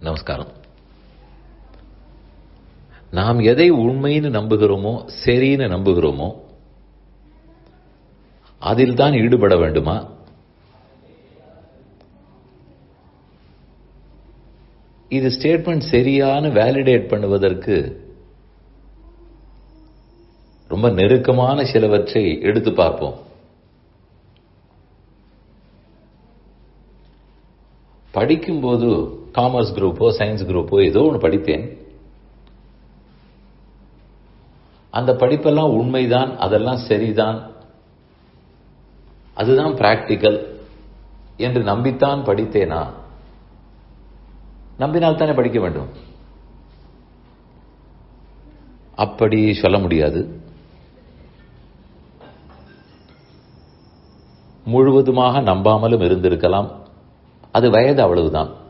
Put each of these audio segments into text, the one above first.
நமஸ்காரம். நாம் எதை உண்மைன்னு நம்புகிறோமோ சரின்னு நம்புகிறோமோ அதில் தான் ஈடுபட வேண்டுமா? இது ஸ்டேட்மெண்ட் சரியான வேலிடேட் பண்ணுவதற்கு ரொம்ப நெருக்கமான சிலவற்றை எடுத்து பார்ப்போம். படிக்கும்போது காமர்ஸ் குரூப்போ சயின்ஸ் குரூப்போ ஏதோ ஒன்று படித்தேன். அந்த படிப்பெல்லாம் உண்மைதான் அதெல்லாம் சரிதான். அதுதான் பிராக்டிக்கல் என்று நம்பித்தான் படித்தேனா? நம்பினால் தானே படிக்க வேண்டும். அப்படி சொல்ல முடியாது. முழுவதுமாக நம்பாமலும் இருந்திருக்கலாம். அது வயது அவ்வளவுதான்.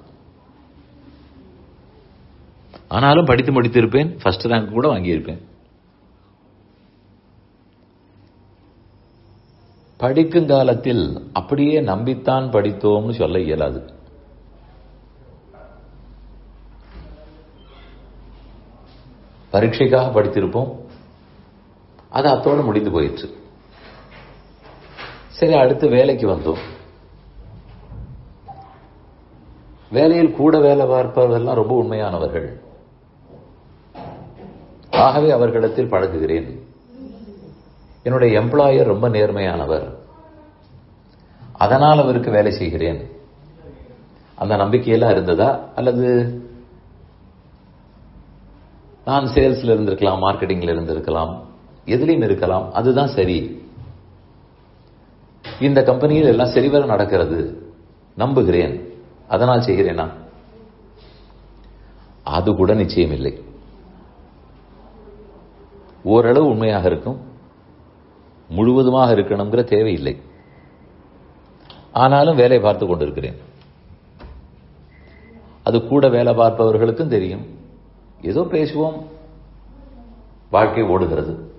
ஆனாலும் படித்து முடித்திருப்பேன் ஃபர்ஸ்ட் ரேங்க் கூட வாங்கியிருப்பேன். படிக்கும் காலத்தில் அப்படியே நம்பித்தான் படித்தோம்னு சொல்ல இயலாது. பரீட்சைக்காக படித்திருப்போம். அது அத்தோடு முடிந்து போயிடுச்சு சரி அடுத்து வேலைக்கு வந்தோம். வேலையில் கூட வேலை பார்ப்பவர்கள்லாம் ரொம்ப உண்மையானவர்கள். ஆகவே அவர்களிடத்தில் பழகுகிறேன். என்னுடைய எம்ப்ளாயர் ரொம்ப நேர்மையானவர். அதனால் அவருக்கு வேலை செய்கிறேன். அந்த நம்பிக்கையெல்லாம் இருந்ததா? அல்லது நான் சேல்ஸ்ல இருந்திருக்கலாம் மார்க்கெட்டிங்ல இருந்திருக்கலாம் எதுலையும் இருக்கலாம் அதுதான் சரி. இந்த கம்பெனியில் எல்லாம் சரிவர நடக்கிறது. நம்புகிறேன். அதனால் செய்கிறேனா? அது கூட நிச்சயம் இல்லை ஓரளவு உண்மையாக இருக்கும். முழுவதுமாக இருக்கணுங்கிற தேவையில்லை ஆனாலும் வேலை பார்த்து கொண்டிருக்கிறேன். அது கூட வேலை பார்ப்பவர்களுக்கும் தெரியும். ஏதோ பேசுவோம். வாழ்க்கை ஓடுகிறது.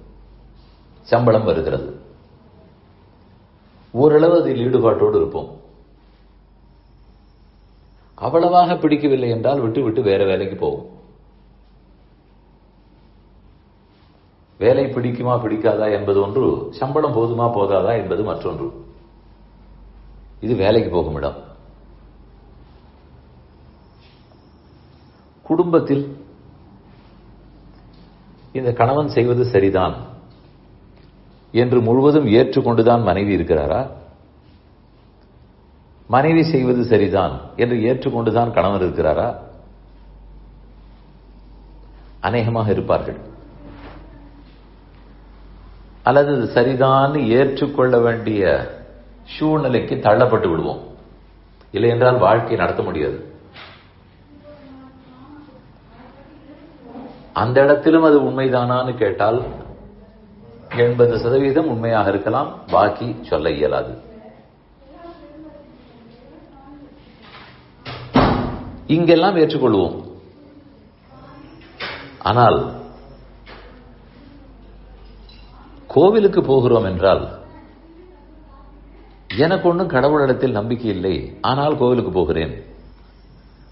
சம்பளம் வருகிறது. ஓரளவு அதில் ஈடுபாட்டோடு இருப்போம். அவ்வளவாக பிடிக்கவில்லை என்றால் விட்டு விட்டு வேற வேலைக்கு போவோம். வேலை பிடிக்குமா பிடிக்காதா என்பது ஒன்று சம்பளம் போதுமா போதாதா என்பது மற்றொன்று. இது வேலைக்கு போகும் இடம். குடும்பத்தில் இந்த கணவன் செய்வது சரிதான் என்று முழுவதும் ஏற்றுக்கொண்டுதான் மனைவி இருக்கிறாரா? மனைவி செய்வது சரிதான் என்று ஏற்றுக்கொண்டுதான் கணவன் இருக்கிறாரா? அநேகமாக இருப்பார்கள். அல்லது இது சரிதான் ஏற்றுக்கொள்ள வேண்டிய சூழ்நிலைக்கு தள்ளப்பட்டு விடுவோம். இல்லை என்றால் வாழ்க்கை நடத்த முடியாது. அந்த இடத்திலும் அது உண்மைதானான்னு கேட்டால் எண்பது சதவீதம் உண்மையாக இருக்கலாம் பாக்கி சொல்ல இயலாது. இங்கெல்லாம் ஏற்றுக்கொள்வோம். ஆனால் கோவிலுக்கு போகிறோம் என்றால் எனக்கு ஒன்றும் கடவுளிடத்தில் நம்பிக்கை இல்லை ஆனால் கோவிலுக்கு போகிறேன்.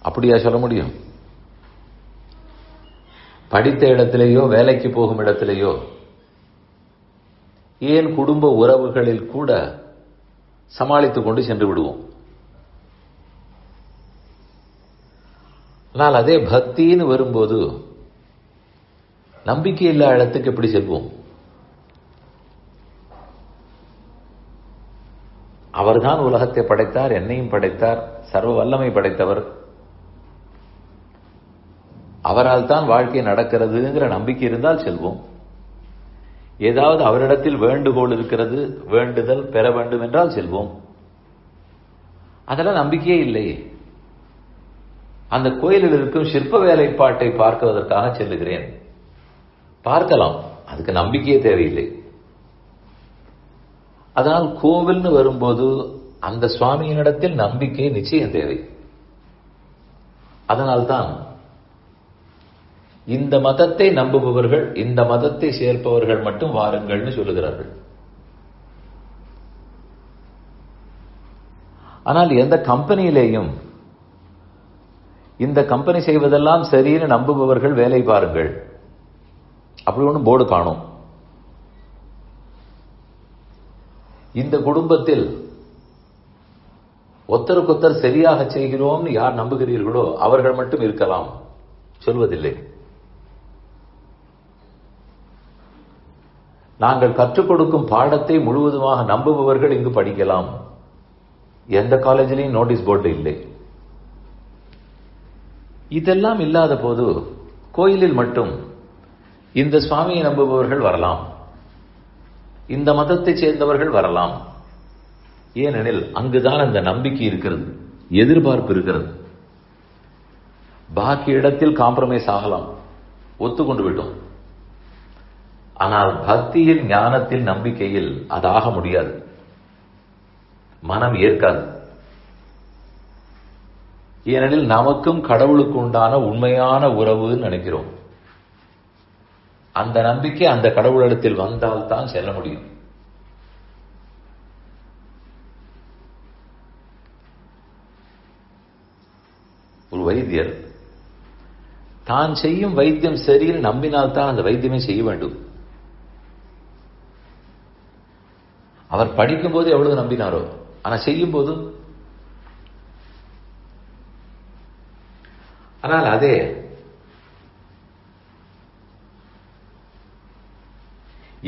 அப்படியா சொல்ல முடியும்? படித்த இடத்திலேயோ வேலைக்கு போகும் இடத்திலேயோ ஏன் குடும்ப உறவுகளில் கூட சமாளித்துக் கொண்டு சென்று விடுவோம்? ஆனால் அதே பக்தின்னு வரும்போது நம்பிக்கை இல்லா இடத்துக்கு எப்படி செல்வோம்? அவர்தான் உலகத்தை படைத்தார் என்னையும் படைத்தார் சர்வ வல்லமை படைத்தவர். அவரால் தான் வாழ்க்கை நடக்கிறதுங்கிற நம்பிக்கை இருந்தால் செல்வோம். ஏதாவது அவரிடத்தில் வேண்டுகோள் இருக்கிறது வேண்டுதல் பெற வேண்டும் என்றால் செல்வோம். அதெல்லாம் நம்பிக்கையே இல்லை அந்த கோயிலில் இருக்கும் சிற்ப வேலைப்பாட்டை பார்க்குவதற்காக செல்லுகிறேன். பார்க்கலாம். அதுக்கு நம்பிக்கையே தேவையில்லை. அதனால் கோவில்னு வரும்போது அந்த சுவாமியினிடத்தில் நம்பிக்கை நிச்சயம் தேவை. அதனால்தான் இந்த மதத்தை நம்புபவர்கள் இந்த மதத்தை சேர்ப்பவர்கள் மட்டும் வாருங்கள்னு சொல்லுகிறார்கள். ஆனால் எந்த கம்பெனியிலேயும் இந்த கம்பெனி செய்வதெல்லாம் சரின்னு நம்புபவர்கள் வேலை பாருங்கள். அப்படி ஒன்றும் போர்டு காணும். இந்த குடும்பத்தில் ஒத்தருக்கொத்தர் சரியாக செய்கிறோம்னு யார் நம்புகிறீர்களோ அவர்கள் மட்டும் இருக்கலாம். சொல்வதில்லை. நாங்கள் கற்றுக் கொடுக்கும் பாடத்தை முழுவதுமாக நம்புபவர்கள் இங்கு படிக்கலாம். எந்த காலேஜிலையும் நோட்டீஸ் போர்டு இல்லை. இதெல்லாம் இல்லாத போது கோயிலில் மட்டும் இந்த சுவாமியை நம்புபவர்கள் வரலாம். இந்த மதத்தை சேர்ந்தவர்கள் வரலாம். ஏனெனில் அங்குதான் அந்த நம்பிக்கை இருக்கிறது எதிர்பார்ப்பு இருக்கிறது. பாக்கி இடத்தில் காம்ப்ரமைஸ் ஆகலாம் ஒத்துக்கொண்டு விட்டோம். ஆனால் பக்தியில் ஞானத்தில் நம்பிக்கையில் அது ஆக முடியாது. மனம் ஏற்காது. ஏனெனில் நமக்கும் கடவுளுக்கு உண்டான உண்மையான உறவுன்னு நினைக்கிறோம். அந்த நம்பிக்கை அந்த கடவுளிடத்தில் வந்தால் தான் செல்ல முடியும். ஒரு வைத்தியர் தான் செய்யும் வைத்தியம் சரியில் நம்பினால்தான் அந்த வைத்தியமே செய்ய வேண்டும். அவர் படிக்கும் போது எவ்வளவு நம்பினாரோ ஆனா செய்யும் போது ஆனால் அதே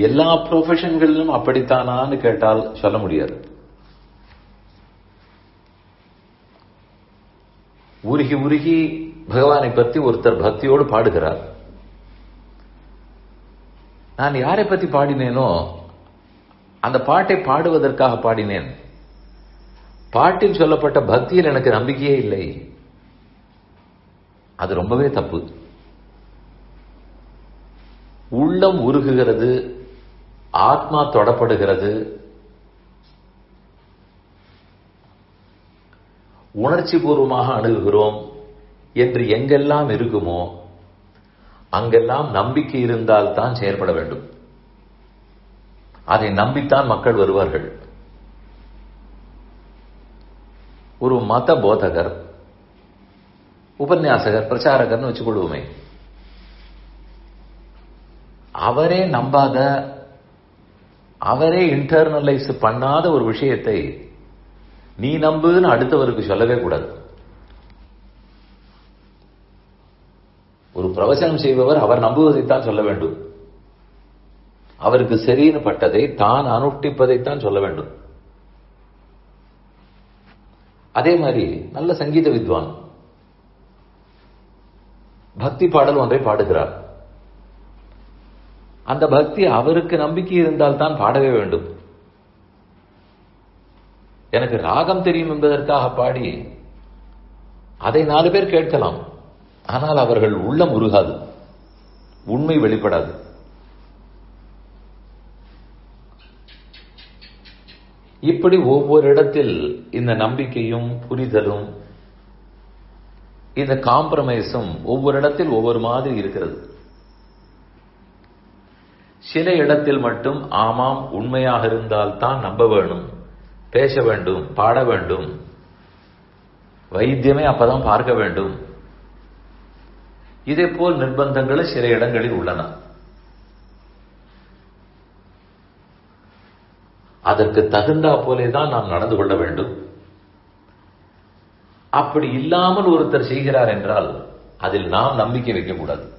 எல்லா ப்ரொஃபஷன்களிலும் அப்படித்தானான்னு கேட்டால் சொல்ல முடியாது. உருகி உருகி பகவானை பற்றி ஒருத்தர் பக்தியோடு பாடுகிறார். நான் யாரை பற்றி பாடினேனோ அந்த பாட்டை பாடுவதற்காக பாடினேன். பாட்டில் சொல்லப்பட்ட பக்தியில் எனக்கு நம்பிக்கையே இல்லை. அது ரொம்பவே தப்பு. உள்ளம் உருகுகிறது ஆத்மா தொடப்படுகிறது. உணர்ச்சி பூர்வமாக அணுகுகிறோம் என்று எங்கெல்லாம் இருக்குமோ அங்கெல்லாம் நம்பிக்கை இருந்தால் தான் செயல்பட வேண்டும். அதை நம்பித்தான் மக்கள் வருவார்கள். ஒரு மத போதகர் உபன்யாசகர் பிரச்சாரகர்னு வச்சுக்கொள்வோமே. அவரே நம்பாத அவரே இன்டர்னலைஸ் பண்ணாத ஒரு விஷயத்தை நீ நம்புன்னு அடுத்தவருக்கு சொல்லவே கூடாது. ஒரு பிரவசனம் செய்பவர் அவர் நம்புவதைத்தான் சொல்ல வேண்டும். அவருக்கு சரின்னு பட்டதை தான் அனுஷ்டிப்பதைத்தான் சொல்ல வேண்டும். அதே மாதிரி நல்ல சங்கீத வித்வான். பக்தி பாடல் ஒன்றை பாடுகிறார். அந்த பக்தி அவருக்கு நம்பிக்கை இருந்தால் தான் பாடவே வேண்டும். எனக்கு ராகம் தெரியும் என்பதற்காக பாடி அதை நாலு பேர் கேட்கலாம். ஆனால் அவர்கள் உள்ளம் உருகாது. உண்மை வெளிப்படாது. இப்படி ஒவ்வொரு இடத்தில் இந்த நம்பிக்கையும் புரிதலும் இந்த காம்ப்ரமைஸும் ஒவ்வொரு இடத்தில் ஒவ்வொரு மாதிரி இருக்கிறது. சில இடத்தில் மட்டும் ஆமாம் உண்மையாக இருந்தால் தான் நம்ப வேணும். பேச வேண்டும் பாட வேண்டும். வைத்தியமே அப்பதான் பார்க்க வேண்டும். இதே போல் நிர்பந்தங்கள் சில இடங்களில் உள்ளன. அதற்கு தகுந்தா போலே தான் நாம் நடந்து கொள்ள வேண்டும். அப்படி இல்லாமல் ஒருத்தர் செய்கிறார் என்றால் அதில் நாம் நம்பிக்கை வைக்கக்கூடாது.